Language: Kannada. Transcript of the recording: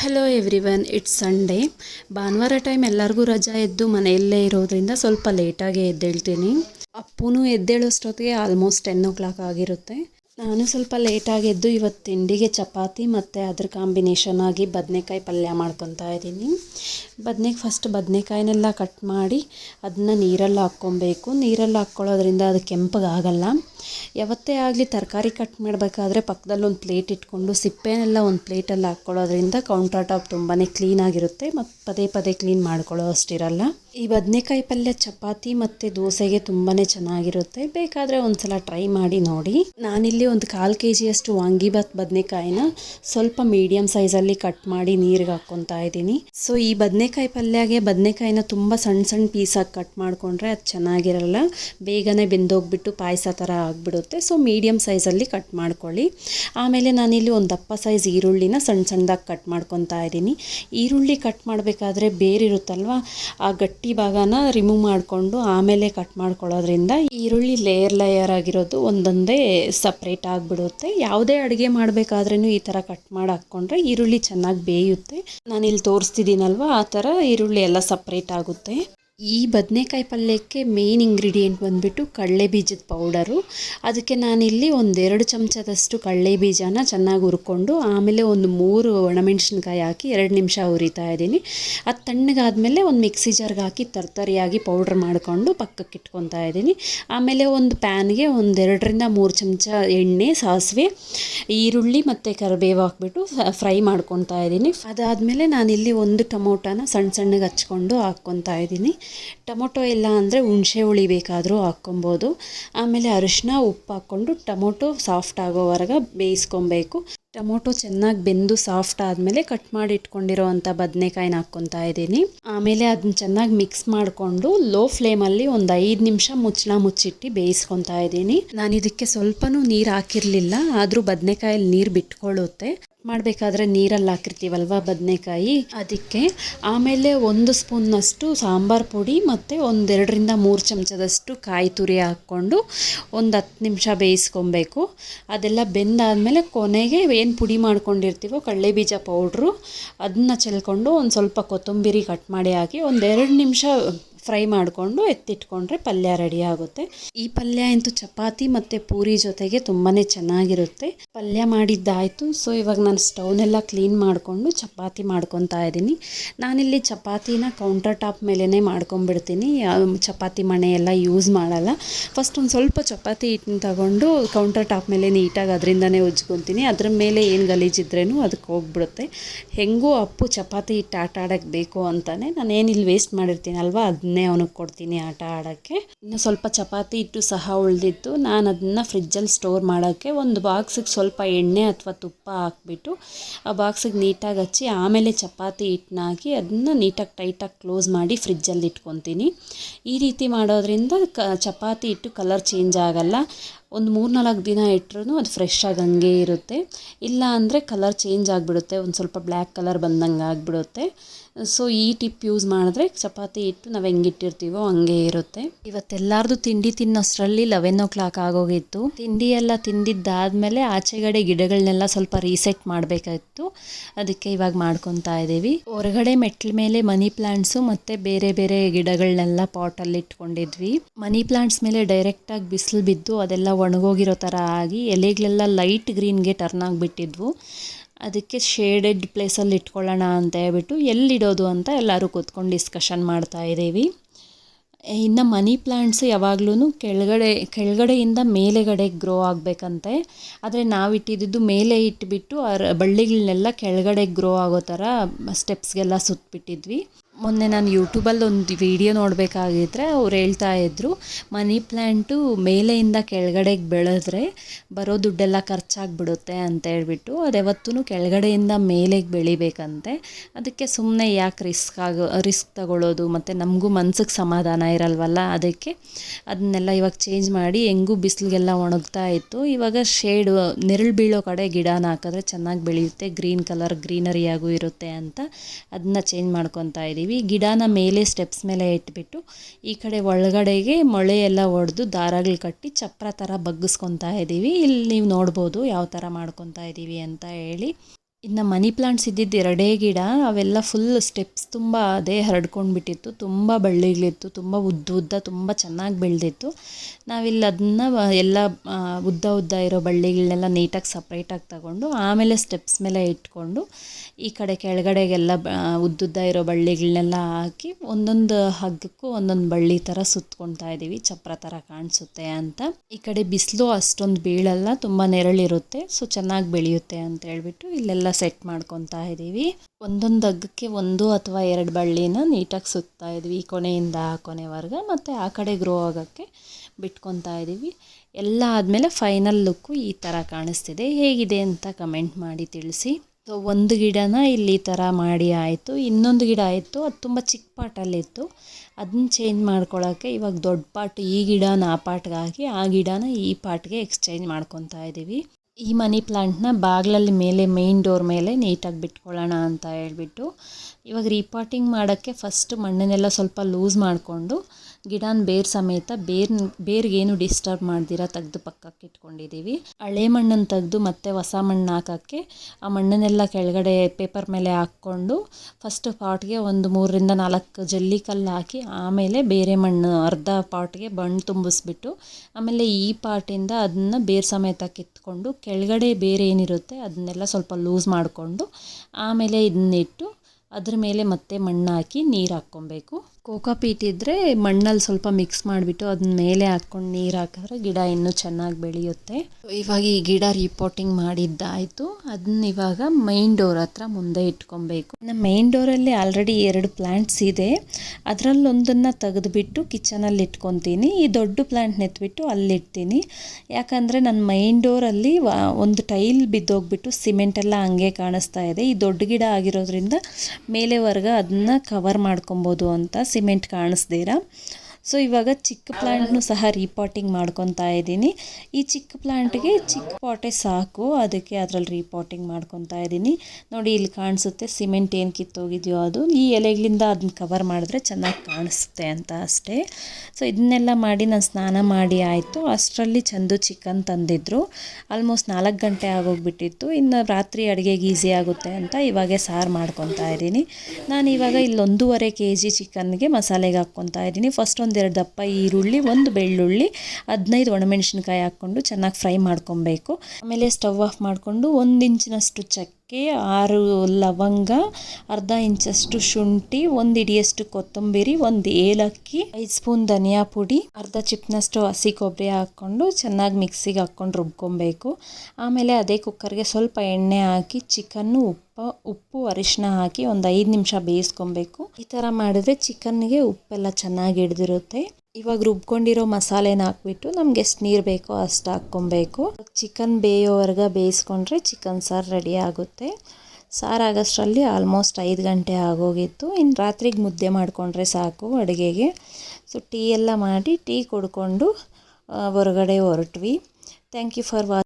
ಹಲೋ ಎವ್ರಿವನ್ ಇಟ್ಸ್ ಸಂಡೇ ಭಾನುವಾರ ಟೈಮ್ ಎಲ್ಲರಿಗೂ ರಜಾ ಎದ್ದು ಮನೆಯಲ್ಲೇ ಇರೋದ್ರಿಂದ ಸ್ವಲ್ಪ ಲೇಟಾಗಿ ಎದ್ದೇಳ್ತೀನಿ. ಅಪ್ಪುನೂ ಎದ್ದೇಳೋಷ್ಟೊತ್ತಿಗೆ ಆಲ್ಮೋಸ್ಟ್ ಟೆನ್ ಓ ಕ್ಲಾಕ್ ಆಗಿರುತ್ತೆ. ನಾನು ಸ್ವಲ್ಪ ಲೇಟಾಗಿ ಎದ್ದು ಇವತ್ತು ತಿಂಡಿಗೆ ಚಪಾತಿ ಮತ್ತು ಅದ್ರ ಕಾಂಬಿನೇಷನ್ ಆಗಿ ಬದನೆಕಾಯಿ ಪಲ್ಯ ಮಾಡ್ಕೊತಾ ಇದ್ದೀನಿ. ಬದನೆ ಫಸ್ಟ್ ಬದನೆಕಾಯಿನೆಲ್ಲ ಕಟ್ ಮಾಡಿ ಅದನ್ನ ನೀರಲ್ಲಿ ಹಾಕ್ಕೊಬೇಕು. ನೀರಲ್ಲಿ ಹಾಕ್ಕೊಳ್ಳೋದ್ರಿಂದ ಅದು ಕೆಂಪಗಾಗಲ್ಲ. ಯಾವತ್ತೇ ಆಗಲಿ ತರಕಾರಿ ಕಟ್ ಮಾಡಬೇಕಾದ್ರೆ ಪಕ್ಕದಲ್ಲಿ ಒಂದು ಪ್ಲೇಟ್ ಇಟ್ಕೊಂಡು ಸಿಪ್ಪೆನೆಲ್ಲ ಒಂದು ಪ್ಲೇಟಲ್ಲಿ ಹಾಕ್ಕೊಳ್ಳೋದ್ರಿಂದ ಕೌಂಟರ್ ಟಾಪ್ ತುಂಬಾ ಕ್ಲೀನಾಗಿರುತ್ತೆ ಮತ್ತು ಪದೇ ಪದೇ ಕ್ಲೀನ್ ಮಾಡ್ಕೊಳ್ಳೋ ಅಷ್ಟಿರಲ್ಲ. ಈ ಬದನೆಕಾಯಿ ಪಲ್ಯ ಚಪಾತಿ ಮತ್ತು ದೋಸೆಗೆ ತುಂಬಾ ಚೆನ್ನಾಗಿರುತ್ತೆ. ಬೇಕಾದರೆ ಒಂದ್ಸಲ ಟ್ರೈ ಮಾಡಿ ನೋಡಿ. ನಾನಿಲ್ಲಿ ಒಂದು ಕಾಲು ಕೆ ಜಿಯಷ್ಟು ವಾಂಗಿಬಾತ್ ಬದನೆಕಾಯಿನ ಸ್ವಲ್ಪ ಮೀಡಿಯಮ್ ಸೈಜಲ್ಲಿ ಕಟ್ ಮಾಡಿ ನೀರಿಗೆ ಹಾಕ್ಕೊತಾ ಇದ್ದೀನಿ. ಸೊ ಈ ಬದನೆಕಾಯಿ ಪಲ್ಯಗೆ ಬದನೆಕಾಯಿನ ತುಂಬ ಸಣ್ಣ ಸಣ್ಣ ಪೀಸಾಗಿ ಕಟ್ ಮಾಡಿಕೊಂಡ್ರೆ ಅದು ಚೆನ್ನಾಗಿರಲ್ಲ. ಬೇಗನೆ ಬೆಂದೋಗ್ಬಿಟ್ಟು ಪಾಯಸ ಥರ ಆಗಿಬಿಡುತ್ತೆ. ಸೊ ಮೀಡಿಯಮ್ ಸೈಜಲ್ಲಿ ಕಟ್ ಮಾಡ್ಕೊಳ್ಳಿ. ಆಮೇಲೆ ನಾನಿಲ್ಲಿ ಒಂದು ದಪ್ಪ ಸೈಜ್ ಈರುಳ್ಳಿನ ಸಣ್ಣ ಸಣ್ಣದಾಗಿ ಕಟ್ ಮಾಡ್ಕೊತಾ ಇದ್ದೀನಿ. ಈರುಳ್ಳಿ ಕಟ್ ಮಾಡಬೇಕಾದ್ರೆ ಬೇರಿರುತ್ತಲ್ವ? ಆ ಗಟ್ಟಿ ಭಾಗನ ರಿಮೂವ್ ಮಾಡಿಕೊಂಡು ಆಮೇಲೆ ಕಟ್ ಮಾಡ್ಕೊಳ್ಳೋದ್ರಿಂದ ಈರುಳ್ಳಿ ಲೇಯರ್ ಲೇಯರ್ ಆಗಿರೋದು ಒಂದೊಂದೇ ಸಪ್ರೇಟ್ ಆಗಿಬಿಡುತ್ತೆ. ಯಾವುದೇ ಅಡುಗೆ ಮಾಡಬೇಕಾದ್ರೂ ಈ ಥರ ಕಟ್ ಮಾಡಿ ಹಾಕ್ಕೊಂಡ್ರೆ ಈರುಳ್ಳಿ ಚೆನ್ನಾಗಿ ಬೇಯುತ್ತೆ. ನಾನಿಲ್ಲಿ ತೋರಿಸ್ತಿದ್ದೀನಲ್ವ? ಆ ಥರ ಈರುಳ್ಳಿ ಎಲ್ಲ ಸಪ್ರೇಟ್ ಆಗುತ್ತೆ. ಈ ಬದನೆಕಾಯಿ ಪಲ್ಯಕ್ಕೆ ಮೇನ್ ಇಂಗ್ರೀಡಿಯೆಂಟ್ ಬಂದುಬಿಟ್ಟು ಕಡಲೆ ಬೀಜದ ಪೌಡರು ಅದಕ್ಕೆ ನಾನಿಲ್ಲಿ ಒಂದೆರಡು ಚಮಚದಷ್ಟು ಕಡಲೆ ಬೀಜನ ಚೆನ್ನಾಗಿ ಹುರ್ಕೊಂಡು ಆಮೇಲೆ ಒಂದು ಮೂರು ಒಣಮೆಣ್ಸಿನ್ಕಾಯಿ ಹಾಕಿ ಎರಡು ನಿಮಿಷ ಹುರಿತಾ ಇದ್ದೀನಿ. ಅದು ತಣ್ಣಗಾದಮೇಲೆ ಒಂದು ಮಿಕ್ಸಿ ಜಾರ್ಗೆ ಹಾಕಿ ತರ್ತರಿಯಾಗಿ ಪೌಡ್ರ್ ಮಾಡಿಕೊಂಡು ಪಕ್ಕಕ್ಕೆ ಇಟ್ಕೊತಾ ಇದ್ದೀನಿ. ಆಮೇಲೆ ಒಂದು ಪ್ಯಾನ್ಗೆ ಒಂದೆರಡರಿಂದ ಮೂರು ಚಮಚ ಎಣ್ಣೆ, ಸಾಸಿವೆ, ಈರುಳ್ಳಿ ಮತ್ತು ಕರಿಬೇವು ಹಾಕ್ಬಿಟ್ಟು ಫ್ರೈ ಮಾಡ್ಕೊತಾ ಇದ್ದೀನಿ. ಅದಾದಮೇಲೆ ನಾನಿಲ್ಲಿ ಒಂದು ಟೊಮೊಟೊನ ಸಣ್ಣ ಸಣ್ಣಗೆ ಹಚ್ಕೊಂಡು ಹಾಕ್ಕೊತಾ ಇದ್ದೀನಿ. ಟೊಮೊಟೊ ಇಲ್ಲ ಅಂದರೆ ಹುಣಸೆ ಹುಳಿ ಬೇಕಾದರೂ ಹಾಕ್ಕೊಬೋದು. ಆಮೇಲೆ ಅರಿಶಿನ ಉಪ್ಪು ಹಾಕ್ಕೊಂಡು ಟೊಮೊಟೊ ಸಾಫ್ಟ್ ಆಗೋವರೆಗೆ ಬೇಯಿಸ್ಕೊಬೇಕು. ಟೊಮೊಟೊ ಚೆನ್ನಾಗಿ ಬೆಂದು ಸಾಫ್ಟ್ ಆದಮೇಲೆ ಕಟ್ ಮಾಡಿ ಇಟ್ಕೊಂಡಿರೋ ಅಂಥ ಬದನೆಕಾಯಿನ ಹಾಕ್ಕೊತಾ ಇದ್ದೀನಿ. ಆಮೇಲೆ ಅದನ್ನ ಚೆನ್ನಾಗಿ ಮಿಕ್ಸ್ ಮಾಡಿಕೊಂಡು ಲೋ ಫ್ಲೇಮಲ್ಲಿ ಒಂದು ಐದು ನಿಮಿಷ ಮುಚ್ಚಳ ಮುಚ್ಚಿಟ್ಟು ಬೇಯಿಸ್ಕೊತಾ ಇದ್ದೀನಿ. ನಾನು ಇದಕ್ಕೆ ಸ್ವಲ್ಪನೂ ನೀರು ಹಾಕಿರಲಿಲ್ಲ, ಆದರೂ ಬದನೆಕಾಯಲ್ಲಿ ನೀರು ಬಿಟ್ಕೊಳ್ಳುತ್ತೆ. ಮಾಡಬೇಕಾದ್ರೆ ನೀರಲ್ಲಿ ಹಾಕಿರ್ತೀವಲ್ವ ಬದನೆಕಾಯಿ? ಅದಕ್ಕೆ ಆಮೇಲೆ ಒಂದು ಸ್ಪೂನ್ನಷ್ಟು ಸಾಂಬಾರು ಪುಡಿ ಮತ್ತು ಒಂದೆರಡರಿಂದ ಮೂರು ಚಮಚದಷ್ಟು ಕಾಯಿ ತುರಿ ಹಾಕ್ಕೊಂಡು ಒಂದು ಹತ್ತು ನಿಮಿಷ ಬೇಯಿಸ್ಕೊಬೇಕು. ಅದೆಲ್ಲ ಬೆಂದಾದಮೇಲೆ ಕೊನೆಗೆ ಏನು ಪುಡಿ ಮಾಡ್ಕೊಂಡಿರ್ತೀವೋ ಕಡಲೆ ಬೀಜ ಪೌಡ್ರು, ಅದನ್ನ ಚೆಲ್ಕೊಂಡು ಒಂದು ಸ್ವಲ್ಪ ಕೊತ್ತಂಬರಿ ಕಟ್ ಮಾಡಿ ಹಾಕಿ ಒಂದೆರಡು ನಿಮಿಷ ಫ್ರೈ ಮಾಡಿಕೊಂಡು ಎತ್ತಿಟ್ಕೊಂಡ್ರೆ ಪಲ್ಯ ರೆಡಿ ಆಗುತ್ತೆ. ಈ ಪಲ್ಯ ಅಂತೂ ಚಪಾತಿ ಮತ್ತು ಪೂರಿ ಜೊತೆಗೆ ತುಂಬಾ ಚೆನ್ನಾಗಿರುತ್ತೆ. ಪಲ್ಯ ಮಾಡಿದ್ದಾಯಿತು. ಸೊ ಇವಾಗ ನಾನು ಸ್ಟೌನೆಲ್ಲ ಕ್ಲೀನ್ ಮಾಡಿಕೊಂಡು ಚಪಾತಿ ಮಾಡ್ಕೊತಾ ಇದ್ದೀನಿ. ನಾನಿಲ್ಲಿ ಚಪಾತಿನ ಕೌಂಟರ್ ಟಾಪ್ ಮೇಲೇ ಮಾಡ್ಕೊಂಬಿಡ್ತೀನಿ ಚಪಾತಿ ಮಣೆ ಯೂಸ್ ಮಾಡಲ್ಲ. ಫಸ್ಟ್ ಒಂದು ಸ್ವಲ್ಪ ಚಪಾತಿ ಹಿಟ್ಟನ್ನ ತಗೊಂಡು ಕೌಂಟರ್ ಟಾಪ್ ಮೇಲೆ ನೀಟಾಗಿ ಅದರಿಂದನೇ ಉಜ್ಕೊತೀನಿ ಅದ್ರ ಮೇಲೆ ಏನು ಗಲೀಜಿದ್ರೇನು ಅದಕ್ಕೆ ಹೋಗ್ಬಿಡುತ್ತೆ. ಹೆಂಗೂ ಅಪ್ಪು ಚಪಾತಿ ಹಿಟ್ಟು ಆಟ ಆಡೋಕ್ಕೆ ಬೇಕು ಅಂತಲೇ ನಾನು ಏನಿಲ್ಲಿ ವೇಸ್ಟ್ ಮಾಡಿರ್ತೀನಿ ಅಲ್ವಾ ಅದನ್ನೇ ಅವನಿಗೆ ಕೊಡ್ತೀನಿ ಆಟ ಆಡೋಕ್ಕೆ. ಇನ್ನು ಸ್ವಲ್ಪ ಚಪಾತಿ ಹಿಟ್ಟು ಸಹ ಉಳಿದಿತ್ತು. ನಾನು ಅದನ್ನು ಫ್ರಿಜ್ಜಲ್ಲಿ ಸ್ಟೋರ್ ಮಾಡೋಕ್ಕೆ ಒಂದು ಬಾಕ್ಸಿಗೆ ಸ್ವಲ್ಪ ಎಣ್ಣೆ ಅಥವಾ ತುಪ್ಪ ಹಾಕ್ಬಿಟ್ಟು ಆ ಬಾಕ್ಸಿಗೆ ನೀಟಾಗಿ ಹಚ್ಚಿ ಆಮೇಲೆ ಚಪಾತಿ ಹಿಟ್ಟನ್ನಾಕಿ ಅದನ್ನು ನೀಟಾಗಿ ಟೈಟಾಗಿ ಕ್ಲೋಸ್ ಮಾಡಿ ಫ್ರಿಜ್ಜಲ್ಲಿ ಇಟ್ಕೊತೀನಿ. ಈ ರೀತಿ ಮಾಡೋದ್ರಿಂದ ಕ ಚಪಾತಿ ಹಿಟ್ಟು ಕಲರ್ ಚೇಂಜ್ ಆಗೋಲ್ಲ. ಒಂದು ಮೂರು ನಾಲ್ಕು ದಿನ ಇಟ್ರೂ ಅದು ಫ್ರೆಶ್ ಆಗಿ ಹಂಗೆ ಇರುತ್ತೆ. ಇಲ್ಲ ಅಂದರೆ ಕಲರ್ ಚೇಂಜ್ ಆಗಿಬಿಡುತ್ತೆ, ಒಂದು ಸ್ವಲ್ಪ ಬ್ಲ್ಯಾಕ್ ಕಲರ್ ಬಂದಂಗೆ ಆಗಿಬಿಡುತ್ತೆ. ಸೊ ಈ ಟಿಪ್ ಯೂಸ್ ಮಾಡಿದ್ರೆ ಚಪಾತಿ ಇಟ್ಟು ನಾವು ಹೆಂಗಿಟ್ಟಿರ್ತೀವೋ ಹಂಗೆ ಇರುತ್ತೆ. ಇವತ್ತೆಲ್ಲಾರ್ದು ತಿಂಡಿ ತಿನ್ನೋಷ್ಟರಲ್ಲಿ ಲೆವೆನ್ ಓ ಕ್ಲಾಕ್ ಆಗೋಗಿತ್ತು. ತಿಂಡಿ ಎಲ್ಲ ತಿಂದಿದ್ದಾದಮೇಲೆ ಆಚೆಗಡೆ ಗಿಡಗಳನ್ನೆಲ್ಲ ಸ್ವಲ್ಪ ರೀಸೆಟ್ ಮಾಡಬೇಕಾಗಿತ್ತು ಅದಕ್ಕೆ ಇವಾಗ ಮಾಡ್ಕೊತಾ ಇದ್ದೀವಿ. ಹೊರಗಡೆ ಮೆಟ್ಲ ಮೇಲೆ ಮನಿ ಪ್ಲಾಂಟ್ಸು ಮತ್ತು ಬೇರೆ ಬೇರೆ ಗಿಡಗಳನ್ನೆಲ್ಲ ಪಾಟಲ್ಲಿ ಇಟ್ಕೊಂಡಿದ್ವಿ. ಮನಿ ಪ್ಲಾಂಟ್ಸ್ ಮೇಲೆ ಡೈರೆಕ್ಟಾಗಿ ಬಿಸಿಲು ಬಿದ್ದು ಅದೆಲ್ಲ ಒಣಗೋಗಿರೋ ಥರ ಆಗಿ ಎಲೆಗಳೆಲ್ಲ ಲೈಟ್ ಗ್ರೀನ್ಗೆ ಟರ್ನ್ ಆಗಿಬಿಟ್ಟಿದ್ವು. ಅದಕ್ಕೆ ಶೇಡೆಡ್ ಪ್ಲೇಸಲ್ಲಿ ಇಟ್ಕೊಳ್ಳೋಣ ಅಂತ ಹೇಳ್ಬಿಟ್ಟು ಎಲ್ಲಿಡೋದು ಅಂತ ಎಲ್ಲರೂ ಕೂತ್ಕೊಂಡು ಡಿಸ್ಕಷನ್ ಮಾಡ್ತಾ ಇದ್ದೀವಿ. ಇನ್ನು ಮನಿ ಪ್ಲ್ಯಾಂಟ್ಸ್ ಯಾವಾಗ್ಲೂ ಕೆಳಗಡೆ, ಕೆಳಗಡೆಯಿಂದ ಮೇಲೆಗಡೆ ಗ್ರೋ ಆಗಬೇಕಂತೆ. ಆದರೆ ನಾವು ಇಟ್ಟಿದ್ದು ಮೇಲೆ ಇಟ್ಬಿಟ್ಟು ಬಳ್ಳಿಗಳನ್ನೆಲ್ಲ ಕೆಳಗಡೆ ಗ್ರೋ ಆಗೋ ಥರ ಸ್ಟೆಪ್ಸ್ಗೆಲ್ಲ ಸುತ್ತಬಿಟ್ಟಿದ್ವಿ ಮೊನ್ನೆ ನಾನು ಯೂಟ್ಯೂಬಲ್ಲಿ ಒಂದು ವಿಡಿಯೋ ನೋಡಬೇಕಾಗಿದ್ರೆ ಅವ್ರು ಹೇಳ್ತಾ ಇದ್ರು ಮನಿ ಪ್ಲ್ಯಾಂಟು ಮೇಲೆಯಿಂದ ಕೆಳಗಡೆಗೆ ಬೆಳೆದ್ರೆ ಬರೋ ದುಡ್ಡೆಲ್ಲ ಖರ್ಚಾಗ್ಬಿಡುತ್ತೆ ಅಂತ ಹೇಳ್ಬಿಟ್ಟು, ಅದು ಯಾವತ್ತೂ ಕೆಳಗಡೆಯಿಂದ ಮೇಲೆಗೆ ಬೆಳಿಬೇಕಂತೆ. ಅದಕ್ಕೆ ಸುಮ್ಮನೆ ಯಾಕೆ ರಿಸ್ಕ್ ಆಗೋ ರಿಸ್ಕ್ ತಗೊಳ್ಳೋದು ಮತ್ತು ನಮಗೂ ಮನ್ಸಿಗೆ ಸಮಾಧಾನ ಇರಲ್ವಲ್ಲ, ಅದಕ್ಕೆ ಅದನ್ನೆಲ್ಲ ಇವಾಗ ಚೇಂಜ್ ಮಾಡಿ ಹೆಂಗೂ ಬಿಸಿಲಿಗೆಲ್ಲ ಒಣಗ್ತಾ ಇತ್ತು. ಇವಾಗ ಶೇಡು ನೆರಳು ಬೀಳೋ ಕಡೆ ಗಿಡನ ಹಾಕಿದ್ರೆ ಚೆನ್ನಾಗಿ ಬೆಳೆಯುತ್ತೆ ಗ್ರೀನ್ ಕಲರ್ ಗ್ರೀನರಿಯಾಗೂ ಇರುತ್ತೆ ಅಂತ ಅದನ್ನ ಚೇಂಜ್ ಮಾಡ್ಕೊತಾ ಇದ್ದೀವಿ ಗಿಡನ ಮೇಲೆ ಸ್ಟೆಪ್ಸ್ ಮೇಲೆ ಇಟ್ಬಿಟ್ಟು ಈ ಕಡೆ ಒಳಗಡೆಗೆ ಮೊಳೆ ಎಲ್ಲ ಒಡೆದು ದಾರಗಳು ಕಟ್ಟಿ ಚಪ್ರ ಥರ ಬಗ್ಗಿಸ್ಕೊತಾ ಇದ್ದೀವಿ ಇಲ್ಲಿ ನೀವು ನೋಡ್ಬೋದು ಯಾವ ಥರ ಮಾಡ್ಕೊತಾ ಇದ್ದೀವಿ ಅಂತ ಹೇಳಿ. ಇನ್ನು ಮನಿ ಪ್ಲಾಂಟ್ಸ್ ಇದ್ದಿದ್ದು ಎರಡೇ ಗಿಡ, ಅವೆಲ್ಲ ಫುಲ್ ಸ್ಟೆಪ್ಸ್ ತುಂಬ ಅದೇ ಹರಡ್ಕೊಂಡು ಬಿಟ್ಟಿತ್ತು ತುಂಬ ಬಳ್ಳಿಗಳಿತ್ತು, ತುಂಬ ಉದ್ದ ಉದ್ದ, ತುಂಬ ಚೆನ್ನಾಗಿ ಬೆಳೆದಿತ್ತು. ನಾವಿಲ್ಲಿ ಅದನ್ನ ಎಲ್ಲ ಉದ್ದ ಉದ್ದ ಇರೋ ಬಳ್ಳಿಗಳನ್ನೆಲ್ಲ ನೀಟಾಗಿ ಸಪ್ರೇಟಾಗಿ ತಗೊಂಡು, ಆಮೇಲೆ ಸ್ಟೆಪ್ಸ್ ಮೇಲೆ ಇಟ್ಕೊಂಡು, ಈ ಕಡೆ ಕೆಳಗಡೆಗೆಲ್ಲ ಉದ್ದುದ್ದ ಇರೋ ಬಳ್ಳಿಗಳನ್ನೆಲ್ಲ ಹಾಕಿ, ಒಂದೊಂದು ಹಗ್ಗಕ್ಕೂ ಒಂದೊಂದು ಬಳ್ಳಿ ಥರ ಸುತ್ಕೊಳ್ತಾ ಇದ್ದೀವಿ ಚಪ್ರ ಥರ ಕಾಣಿಸುತ್ತೆ ಅಂತ. ಈ ಕಡೆ ಬಿಸಿಲು ಅಷ್ಟೊಂದು ಬೀಳಲ್ಲ, ತುಂಬ ನೆರಳಿರುತ್ತೆ ಸೊ ಚೆನ್ನಾಗಿ ಬೆಳೆಯುತ್ತೆ ಅಂತ ಹೇಳ್ಬಿಟ್ಟು ಇಲ್ಲೆಲ್ಲ ಸೆಟ್ ಮಾಡ್ಕೊತಾ ಇದ್ದೀವಿ ಒಂದೊಂದು ಹಗ್ಗಕ್ಕೆ ಒಂದು ಅಥವಾ ಎರಡು ಬಳ್ಳಿನ ನೀಟಾಗಿ ಸುತ್ತಾ ಇದ್ವಿ. ಈ ಕೊನೆಯಿಂದ ಆ ಕೊನೆವರೆಗೆ ಮತ್ತು ಆ ಕಡೆ ಗ್ರೋ ಆಗೋಕ್ಕೆ ಬಿಟ್ಕೊತಾ ಇದ್ದೀವಿ ಎಲ್ಲ ಆದಮೇಲೆ ಫೈನಲ್ ಲುಕ್ಕು ಈ ಥರ ಕಾಣಿಸ್ತಿದೆ. ಹೇಗಿದೆ ಅಂತ ಕಮೆಂಟ್ ಮಾಡಿ ತಿಳಿಸಿ. ಸೊ ಒಂದು ಗಿಡನ ಇಲ್ಲಿ ಈ ಥರ ಮಾಡಿ ಆಯಿತು. ಇನ್ನೊಂದು ಗಿಡ ಆಯಿತು ಅದು ತುಂಬ ಚಿಕ್ಕ ಪಾಟಲ್ಲಿತ್ತು ಅದನ್ನ ಚೇಂಜ್ ಮಾಡ್ಕೊಳ್ಳೋಕ್ಕೆ ಇವಾಗ ದೊಡ್ಡ ಪಾಟ್ ಈ ಗಿಡನ ಆ ಪಾಟ್ಗೆ ಹಾಕಿ ಆ ಗಿಡನ ಈ ಪಾಟ್ಗೆ ಎಕ್ಸ್ಚೇಂಜ್ ಮಾಡ್ಕೊತಾ ಇದ್ದೀವಿ ಈ ಮನಿ ಪ್ಲಾಂಟ್ನ ಬಾಗಿಲಲ್ಲಿ ಮೇಲೆ ಮೇಯ್ನ್ ಡೋರ್ ಮೇಲೆ ನೀಟಾಗಿ ಬಿಟ್ಕೊಳ್ಳೋಣ ಅಂತ ಹೇಳ್ಬಿಟ್ಟು ಇವಾಗ ರೀಪಾಟಿಂಗ್ ಮಾಡೋಕ್ಕೆ ಫಸ್ಟ್ ಮಣ್ಣನ್ನೆಲ್ಲ ಸ್ವಲ್ಪ ಲೂಸ್ ಮಾಡಿಕೊಂಡು ಗಿಡನ ಬೇರ್ ಸಮೇತ ಬೇರ್ ಬೇರ್ಗೇನು ಡಿಸ್ಟರ್ಬ್ ಮಾಡ್ದಿರ ತೆಗೆದು ಪಕ್ಕಕ್ಕೆ ಇಟ್ಕೊಂಡಿದ್ದೀವಿ ಹಳೆ ಮಣ್ಣನ್ನು ತೆಗೆದು ಮತ್ತೆ ಹೊಸ ಮಣ್ಣು ಹಾಕೋಕ್ಕೆ ಆ ಮಣ್ಣನ್ನೆಲ್ಲ ಕೆಳಗಡೆ ಪೇಪರ್ ಮೇಲೆ ಹಾಕ್ಕೊಂಡು ಫಸ್ಟ್ ಪಾಟ್ಗೆ ಒಂದು ಮೂರರಿಂದ ನಾಲ್ಕು ಜಲ್ಲಿ ಕಲ್ಲು ಹಾಕಿ ಆಮೇಲೆ ಬೇರೆ ಮಣ್ಣು ಅರ್ಧ ಪಾಟ್ಗೆ ಮಣ್ಣು ತುಂಬಿಸ್ಬಿಟ್ಟು ಆಮೇಲೆ ಈ ಪಾಟಿಂದ ಅದನ್ನ ಬೇರ್ ಸಮೇತ ಕಿತ್ಕೊಂಡು ಕೆಳಗಡೆ ಬೇರೆ ಏನಿರುತ್ತೆ ಅದನ್ನೆಲ್ಲ ಸ್ವಲ್ಪ ಲೂಸ್ ಮಾಡಿಕೊಂಡು ಆಮೇಲೆ ಇದನ್ನಿಟ್ಟು ಅದ್ರ ಮೇಲೆ ಮತ್ತೆ ಮಣ್ಣು ಹಾಕಿ ನೀರು ಹಾಕ್ಕೊಬೇಕು. ಕೋಕೋಪೀಟ್ ಇದ್ದರೆ ಮಣ್ಣಲ್ಲಿ ಸ್ವಲ್ಪ ಮಿಕ್ಸ್ ಮಾಡಿಬಿಟ್ಟು ಅದನ್ನ ಮೇಲೆ ಹಾಕ್ಕೊಂಡು ನೀರು ಹಾಕಿದ್ರೆ ಗಿಡ ಇನ್ನೂ ಚೆನ್ನಾಗಿ ಬೆಳೆಯುತ್ತೆ. ಇವಾಗ ಈ ಗಿಡ ರಿಪೋರ್ಟಿಂಗ್ ಮಾಡಿದ್ದಾಯಿತು. ಅದನ್ನ ಇವಾಗ ಮೈನ್ ಡೋರ್ ಹತ್ರ ಮುಂದೆ ಇಟ್ಕೊಬೇಕು. ನಮ್ಮ ಮೈನ್ ಡೋರಲ್ಲಿ ಆಲ್ರೆಡಿ ಎರಡು ಪ್ಲ್ಯಾಂಟ್ಸ್ ಇದೆ. ಅದರಲ್ಲೊಂದನ್ನು ತೆಗೆದುಬಿಟ್ಟು ಕಿಚನಲ್ಲಿ ಇಟ್ಕೊತೀನಿ. ಈ ದೊಡ್ಡ ಪ್ಲ್ಯಾಂಟ್ನ ನೆತ್ಬಿಟ್ಟು ಅಲ್ಲಿಡ್ತೀನಿ ಯಾಕಂದರೆ ನನ್ನ ಮೈನ್ ಡೋರಲ್ಲಿ ಒಂದು ಟೈಲ್ ಬಿದ್ದೋಗ್ಬಿಟ್ಟು ಸಿಮೆಂಟ್ ಎಲ್ಲ ಹಂಗೆ ಕಾಣಿಸ್ತಾ ಇದೆ. ಈ ದೊಡ್ಡ ಗಿಡ ಆಗಿರೋದ್ರಿಂದ ಮೇಲೆವರೆಗ ಅದನ್ನ ಕವರ್ ಮಾಡ್ಕೊಬೋದು ಅಂತ ಸಿಮೆಂಟ್ ಕಾಣಿಸ್ದಿರ? ಸೊ ಇವಾಗ ಚಿಕ್ಕ ಪ್ಲ್ಯಾಂಟ್ನು ಸಹ ರೀಪಾಟಿಂಗ್ ಮಾಡ್ಕೊತಾ ಇದ್ದೀನಿ. ಈ ಚಿಕ್ಕ ಪ್ಲ್ಯಾಂಟ್ಗೆ ಚಿಕ್ಕ ಪಾಟೆ ಸಾಕು. ಅದಕ್ಕೆ ಅದರಲ್ಲಿ ರೀಪಾಟಿಂಗ್ ಮಾಡ್ಕೊತಾ ಇದ್ದೀನಿ. ನೋಡಿ ಇಲ್ಲಿ ಕಾಣಿಸುತ್ತೆ ಸಿಮೆಂಟ್ ಏನು ಕಿತ್ತೋಗಿದೆಯೋ ಅದು. ಈ ಎಲೆಗಳಿಂದ ಅದನ್ನ ಕವರ್ ಮಾಡಿದ್ರೆ ಚೆನ್ನಾಗಿ ಕಾಣಿಸುತ್ತೆ ಅಂತ ಅಷ್ಟೇ. ಸೊ ಇದನ್ನೆಲ್ಲ ಮಾಡಿ ನಾನು ಸ್ನಾನ ಮಾಡಿ ಆಯಿತು. ಅಷ್ಟರಲ್ಲಿ ಚಂದು ಚಿಕನ್ ತಂದಿದ್ರು. ಆಲ್ಮೋಸ್ಟ್ ನಾಲ್ಕು ಗಂಟೆ ಆಗೋಗ್ಬಿಟ್ಟಿತ್ತು. ಇನ್ನು ರಾತ್ರಿ ಅಡುಗೆಗೆ ಈಸಿ ಆಗುತ್ತೆ ಅಂತ ಇವಾಗೆ ಸಾರು ಮಾಡ್ಕೊತಾ ಇದ್ದೀನಿ. ನಾನು ಇವಾಗ ಇಲ್ಲಿ ಒಂದೂವರೆ ಕೆ ಜಿ ಚಿಕನ್ಗೆ ಮಸಾಲೆಗೆ ಹಾಕ್ಕೊತಾ ಇದ್ದೀನಿ. ಫಸ್ಟ್ ಒಂದೆರಡು ದಪ್ಪ ಈರುಳ್ಳಿ, ಒಂದು ಬೆಳ್ಳುಳ್ಳಿ, ಹದಿನೈದು ಒಣಮೆಣಸಿನ್ಕಾಯಿ ಹಾಕ್ಕೊಂಡು ಚೆನ್ನಾಗಿ ಫ್ರೈ ಮಾಡ್ಕೊಬೇಕು. ಆಮೇಲೆ ಸ್ಟವ್ ಆಫ್ ಮಾಡಿಕೊಂಡು ಒಂದು ಇಂಚಿನಷ್ಟು ಚಕ್ಕೆ ಆರು ಲವಂಗ, ಅರ್ಧ ಇಂಚಷ್ಟು ಶುಂಠಿ, ಒಂದು ಇಡಿಯಷ್ಟು ಕೊತ್ತಂಬರಿ, ಒಂದು ಏಲಕ್ಕಿ, ಐದು ಸ್ಪೂನ್ ಧನಿಯಾ ಪುಡಿ, ಅರ್ಧ ಚಿಪ್ನಷ್ಟು ಹಸಿ ಕೊಬ್ಬರಿ ಹಾಕ್ಕೊಂಡು ಚೆನ್ನಾಗಿ ಮಿಕ್ಸಿಗೆ ಹಾಕ್ಕೊಂಡು ರುಬ್ಕೊಬೇಕು. ಆಮೇಲೆ ಅದೇ ಕುಕ್ಕರ್ಗೆ ಸ್ವಲ್ಪ ಎಣ್ಣೆ ಹಾಕಿ, ಚಿಕನ್ನು ಉಪ್ಪು ಉಪ್ಪು ಅರಿಶಿನ ಹಾಕಿ ಒಂದು ಐದು ನಿಮಿಷ ಬೇಯಿಸ್ಕೊಬೇಕು. ಈ ಥರ ಮಾಡಿದ್ರೆ ಚಿಕನ್ಗೆ ಉಪ್ಪೆಲ್ಲ ಚೆನ್ನಾಗಿ ಹಿಡ್ದಿರುತ್ತೆ. ಇವಾಗ ರುಬ್ಕೊಂಡಿರೋ ಮಸಾಲೆನ ಹಾಕ್ಬಿಟ್ಟು ನಮ್ಗೆ ಎಷ್ಟು ನೀರು ಬೇಕೋ ಅಷ್ಟು ಹಾಕ್ಕೊಬೇಕು. ಚಿಕನ್ ಬೇಯೋವರೆಗೆ ಬೇಯಿಸ್ಕೊಂಡ್ರೆ ಚಿಕನ್ ಸಾರು ರೆಡಿ ಆಗುತ್ತೆ. ಸಾರು ಆಗೋಷ್ಟರಲ್ಲಿ ಆಲ್ಮೋಸ್ಟ್ ಐದು ಗಂಟೆ ಆಗೋಗಿತ್ತು. ಇನ್ನು ರಾತ್ರಿಗೆ ಮುದ್ದೆ ಮಾಡಿಕೊಂಡ್ರೆ ಸಾಕು ಅಡುಗೆಗೆ. ಸೊ ಟೀ ಎಲ್ಲ ಮಾಡಿ ಟೀ ಕುಡ್ಕೊಂಡು ಹೊರಗಡೆ ಹೊರಟ್ವಿ. ಥ್ಯಾಂಕ್ ಯು ಫಾರ್ ವಾ